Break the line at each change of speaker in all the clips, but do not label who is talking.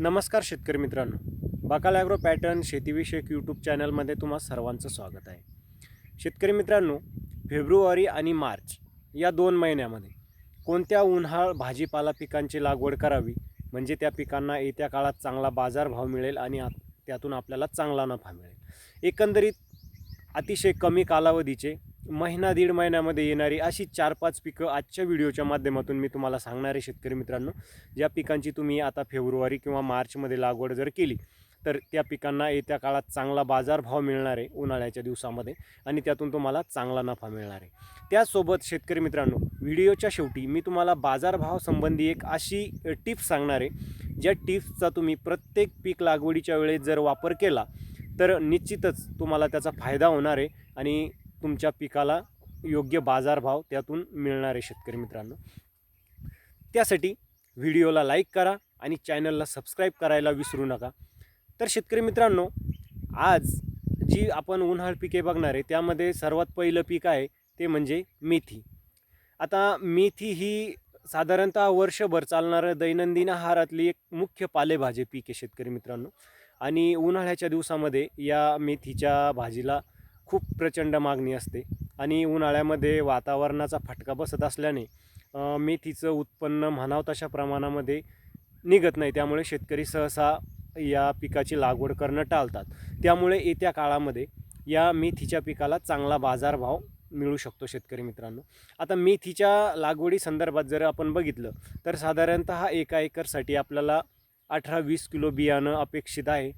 नमस्कार शेतकरी मित्रांनो. बाकाल ॲग्रो पॅटर्न शेतीविषयक यूट्यूब चॅनलमध्ये तुम्हा सर्वांचं स्वागत आहे. शेतकरी मित्रांनो फेब्रुवारी आणि मार्च या दोन महिन्यामध्ये कोणत्या उन्हाळ भाजीपाला पिकांची लागवड करावी? म्हणजे त्या पिकांना येत्या काळात चांगला बाजारभाव मिळेल आणि आ- त्यातून आपल्याला चांगला नफा मिळेल. एकंदरीत अतिशय कमी कालावधीचे महिना दीड महिन्यामध्ये येणारी अशी चार पाच पिकं आजच्या व्हिडिओच्या माध्यमातून मी तुम्हाला सांगणार आहे शेतकरी मित्रांनो. ज्या पिकांची तुम्ही आता फेब्रुवारी किंवा मार्चमध्ये लागवड जर केली तर त्या पिकांना येत्या काळात चांगला बाजारभाव मिळणार आहे उन्हाळ्याच्या दिवसामध्ये आणि त्यातून तुम्हाला चांगला नफा मिळणार आहे. त्यासोबत शेतकरी मित्रांनो व्हिडिओच्या शेवटी मी तुम्हाला बाजारभाव संबंधी एक अशी टिप्स सांगणार आहे. ज्या टिप्सचा तुम्ही प्रत्येक पीक लागवडीच्या वेळेस जर वापर केला तर निश्चितच तुम्हाला त्याचा फायदा होणार आहे आणि तुमच्या पिकाला योग्य बाजारभाव त्यातून मिळणार आहे शेतकरी मित्रांनो. त्यासाठी व्हिडिओला लाईक करा आणि चॅनलला सबस्क्राईब करायला विसरू नका. तर शेतकरी मित्रांनो आज जी आपण उन्हाळ पिके बघणार आहे त्यामध्ये सर्वात पहिलं पीक आहे ते म्हणजे मेथी. आता मेथी ही साधारणतः वर्षभर चालणारं दैनंदिन आहारातली एक मुख्य पालेभाजी पीक आहे शेतकरी मित्रांनो. आणि उन्हाळ्याच्या दिवसामध्ये या मेथीच्या भाजीला खूप प्रचंड मागणी असते. आणि उन्हाळ्यामध्ये वातावरणाचा फटका बसत असल्याने मेथीचं उत्पन्न म्हणावं तशा प्रमाणामध्ये निघत नाही. त्यामुळे शेतकरी सहसा या पिकाची लागवड करणं टाळतात. त्यामुळे येत्या काळामध्ये या मेथीच्या पिकाला चांगला बाजारभाव मिळू शकतो शेतकरी मित्रांनो. आता मेथीच्या लागवडी संदर्भात जर आपण बघितलं तर साधारणतः एका एकरसाठी आपल्याला अठरा वीस किलो बियाणं अपेक्षित आहे.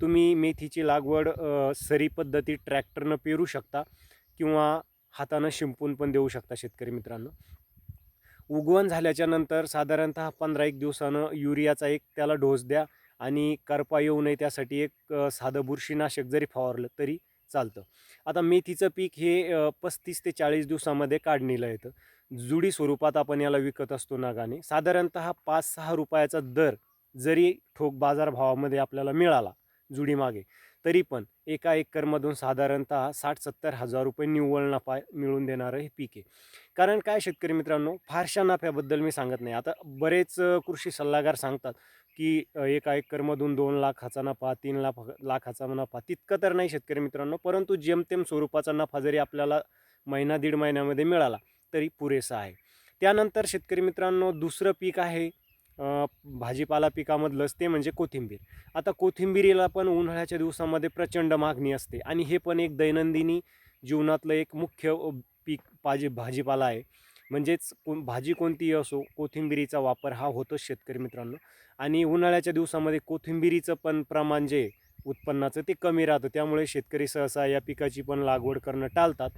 तुम्ही मेथीची लागवड सरी पद्धती ट्रॅक्टरनं पेरू शकता किंवा हातानं शिंपून पण देऊ शकता शेतकरी मित्रांनो. उगवण झाल्याच्यानंतर साधारणतः पंधरा एक दिवसानं युरियाचा एक त्याला डोस द्या आणि करपा येऊ नये त्यासाठी एक साधं बुरशीनाशक जरी फवारलं तरी चालतं. आता मेथीचं पीक हे पस्तीस ते चाळीस दिवसामध्ये काढणीला येतं. जुडी स्वरूपात आपण याला विकत असतो नागाने. साधारणतः पाच सहा रुपयाचा दर जरी ठोक बाजारभावामध्ये आपल्याला मिळाला जुडीमागे. तरी पण एका एकरमधून साधारणतः साठ सत्तर हजार रुपये निव्वळ नफा मिळून देणारं हे पीक आहे. कारण काय शेतकरी मित्रांनो फारशा नफ्याबद्दल मी सांगत नाही. आता बरेच कृषी सल्लागार सांगतात की एका एकरमधून दोन लाखाचा नफा तीन लाख लाखाचा नफा तितकं तर नाही शेतकरी मित्रांनो परंतु जेमतेम स्वरूपाचा नफा जरी आपल्याला महिना दीड महिन्यामध्ये मिळाला तरी पुरेसा आहे. त्यानंतर शेतकरी मित्रांनो दुसरं पीक आहे भाजीपाला पिकामधलंच ते म्हणजे कोथिंबीर. आता कोथिंबिरीला पण उन्हाळ्याच्या दिवसामध्ये प्रचंड मागणी असते आणि हे पण एक दैनंदिनी जीवनातलं एक मुख्य पीक भाजी भाजीपाला आहे. म्हणजेच कोण भाजी कोणतीही असो कोथिंबिरीचा वापर हा होतोच शेतकरी मित्रांनो. आणि उन्हाळ्याच्या दिवसामध्ये कोथिंबिरीचं पण प्रमाण जे उत्पन्नाचं ते कमी राहतं. त्यामुळे शेतकरी सहसा या पिकाची पण लागवड करणं टाळतात.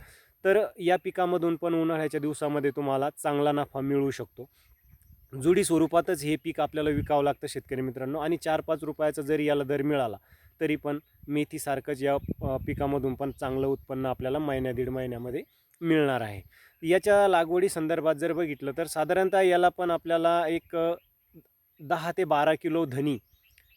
तर या पिकामधून पण उन्हाळ्याच्या दिवसामध्ये तुम्हाला चांगला नफा मिळू शकतो. जुडी स्वरूपातच हे पीक आपल्याला विकावं लागतं शेतकरी मित्रांनो. आणि चार पाच रुपयाचा जरी याला दर मिळाला तरी पण मेथीसारखंच या पिकामधून पण चांगलं उत्पन्न आपल्याला महिन्या दीड महिन्यामध्ये मिळणार आहे. याच्या लागवडी संदर्भात जर बघितलं तर साधारणतः याला पण आपल्याला एक दहा ते बारा किलो धनी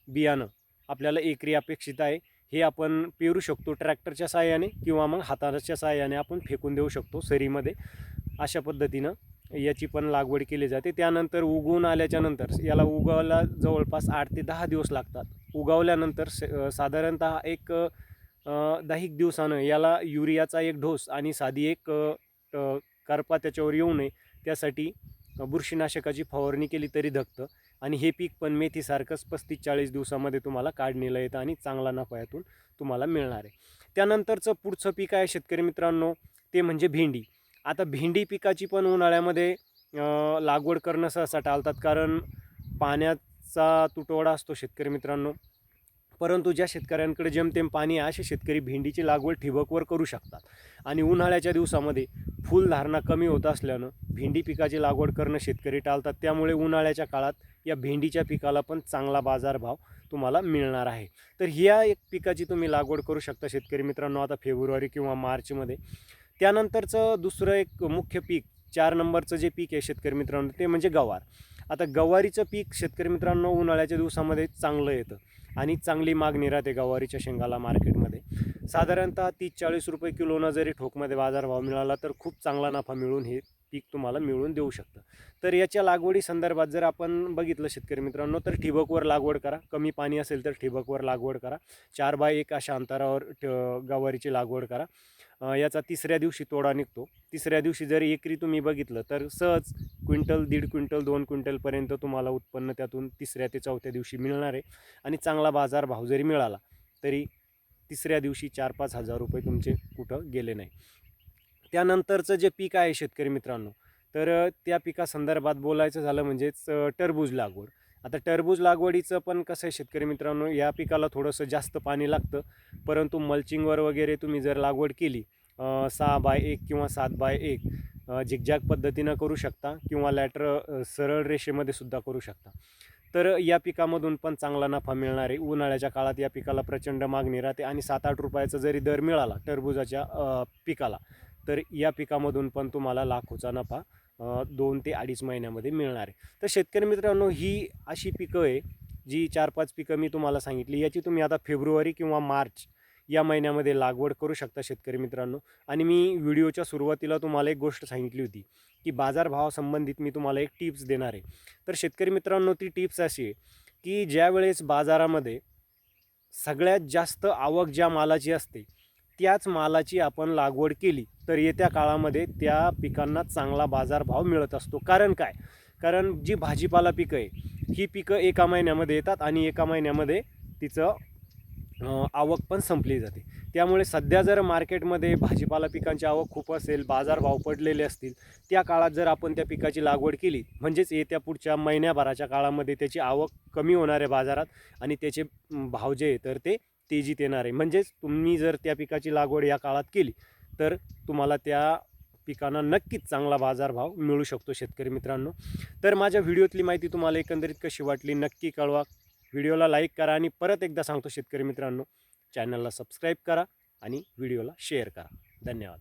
बियाणं आपल्याला एकरी अपेक्षित आहे. हे आपण पेरू शकतो ट्रॅक्टरच्या साहाय्याने किंवा मग हाताच्या साहाय्याने आपण फेकून देऊ शकतो सरीमध्ये. अशा पद्धतीनं याची पण लागवड केली जाते. त्यानंतर उगवून आल्याच्यानंतर याला उगवायला जवळपास आठ ते दहा दिवस लागतात. उगवल्यानंतर स- साधारणतः एक अ, दहा दिवसानं याला युरियाचा एक ढोस आणि साधी एक करपा त्याच्यावर येऊ नये. त्यासाठी बुरशीनाशकाची फवारणी केली तरी धकतं. आणि हे पीक पण मेथीसारखंच पस्तीस चाळीस दिवसामध्ये तुम्हाला काढणीला येतं आणि चांगला नफा यातून तुम्हाला मिळणार आहे. त्यानंतरचं पुढचं पीक आहे शेतकरी मित्रांनो ते म्हणजे भेंडी. आता भेंडी पिकाची पण उन्हाळ्यामध्ये लागवड करणं सहसा टाळतात. कारण पाण्याचा तुटवडा असतो शेतकरी मित्रांनो. परंतु ज्या शेतकऱ्यांकडे जेमतेम पाणी आहे असे शेतकरी भेंडीची लागवड ठिबकवर करू शकतात. आणि उन्हाळ्याच्या दिवसामध्ये फुलधारणा कमी होत असल्यानं भेंडी पिकाची लागवड करणं शेतकरी टाळतात. त्यामुळे उन्हाळ्याच्या काळात या भेंडीच्या पिकाला पण चांगला बाजारभाव तुम्हाला मिळणार आहे. तर ह्या एक पिकाची तुम्ही लागवड करू शकता शेतकरी मित्रांनो. आता फेब्रुवारी किंवा मार्चमध्ये त्यानंतरचं दुसरं एक मुख्य पीक चार नंबरचं जे पीक आहे शेतकरी मित्रांनो ते म्हणजे गवार. आता गवारीचं पीक शेतकरी मित्रांनो उन्हाळ्याच्या दिवसामध्ये चांगलं येतं आणि चांगली मागणी राहते गवारीच्या शेंगाला मार्केटमध्ये. साधारणतः तीस चाळीस रुपये किलोनं जरी ठोकमध्ये बाजारभाव मिळाला तर खूप चांगला नफा मिळून हे पीक तुम्हाला मिळून देऊ शकतं. तर याच्या लागवडी संदर्भात जर आपण बघितलं शेतकरी मित्रांनो तर ठिबकवर लागवड करा. कमी पाणी असेल तर ठिबकवर लागवड करा. चार बाय एक अशा अंतरावर ठ- गवारीची लागवड करा. याचा तिसऱ्या दिवशी तोडा निघतो. तिसऱ्या दिवशी जर एकरी तुम्ही बघितलं तर सहज क्विंटल दीड क्विंटल दोन क्विंटलपर्यंत तुम्हाला उत्पन्न त्यातून तिसऱ्या ते चौथ्या दिवशी मिळणार आहे. आणि चांगला बाजार भाव जरी मिळाला तरी तिसऱ्या दिवशी चार पाच हजार रुपये तुमचे कुठं गेले नाही. त्यानंतरचं जे पीक आहे शेतकरी मित्रांनो तर त्या पिकासंदर्भात बोलायचं झालं म्हणजेच टरबूज लागवड. आता टरबूज लागवडीचं पण कसं आहे शेतकरी मित्रांनो या पिकाला थोडंसं जास्त पाणी लागतं. परंतु मल्चिंगवर वगैरे तुम्ही जर लागवड केली सहा बाय एक किंवा सात बाय एक अ, झिगझॅग पद्धतीनं करू शकता किंवा लॅटर सरळ रेषेमध्ये सुद्धा करू शकता. तर या पिकामधून पण चांगला नफा मिळणार आहे उन्हाळ्याच्या काळात या पिकाला प्रचंड मागणी राहते आणि सात आठ रुपयाचा जरी दर मिळाला टरबूजाच्या पिकाला तर या पिकामधून पण तुम्हाला लाखोचा नफा दोन ते अडीच महिन्यामध्ये मिळणार आहे. तर शेतकरी मित्रांनो ही अशी पिकं आहे जी चार पाच पिकं मी तुम्हाला सांगितली. याची तुम्ही आता फेब्रुवारी किंवा मार्च या महिन्यामध्ये लागवड करू शकता शेतकरी मित्रांनो. आणि मी व्हिडिओच्या सुरुवातीला तुम्हाला एक गोष्ट सांगितली होती की बाजारभावासंबंधित मी तुम्हाला एक टिप्स देणार आहे. तर शेतकरी मित्रांनो ती टिप्स अशी आहे की ज्यावेळेस बाजारामध्ये सगळ्यात जास्त आवक ज्या मालाची असते त्याच मालाची आपण लागवड केली तर येत्या काळामध्ये त्या पिकांना चांगला बाजारभाव मिळत असतो. कारण काय? कारण जी भाजीपाला पिकं आहे ही पिकं एका महिन्यामध्ये येतात आणि एका महिन्यामध्ये तिचं आवक पण संपली जाते. त्यामुळे सध्या जर मार्केटमध्ये भाजीपाला पिकांची आवक खूप असेल बाजारभाव पडलेले असतील त्या काळात जर आपण त्या पिकाची लागवड केली म्हणजेच येत्या पुढच्या महिन्याभराच्या काळामध्ये त्याची आवक कमी होणार आहे बाजारात आणि त्याचे भाव जे आहे तर ते तेजीत येणार आहे म्हणजेच तुम्ही जर त्या पिकाची लागवड या काळात केली तर तुम्हाला त्या पिकांना नक्कीच चांगला बाजारभाव मिळू शकतो शेतकरी मित्रांनो. तर माझ्या व्हिडिओतली माहिती तुम्हाला एकंदरीत कशी वाटली नक्की कळवा. व्हिडिओला लाईक करा आणि परत एकदा सांगतो शेतकरी मित्रांनो चॅनलला सबस्क्राईब करा आणि व्हिडिओला शेअर करा. धन्यवाद.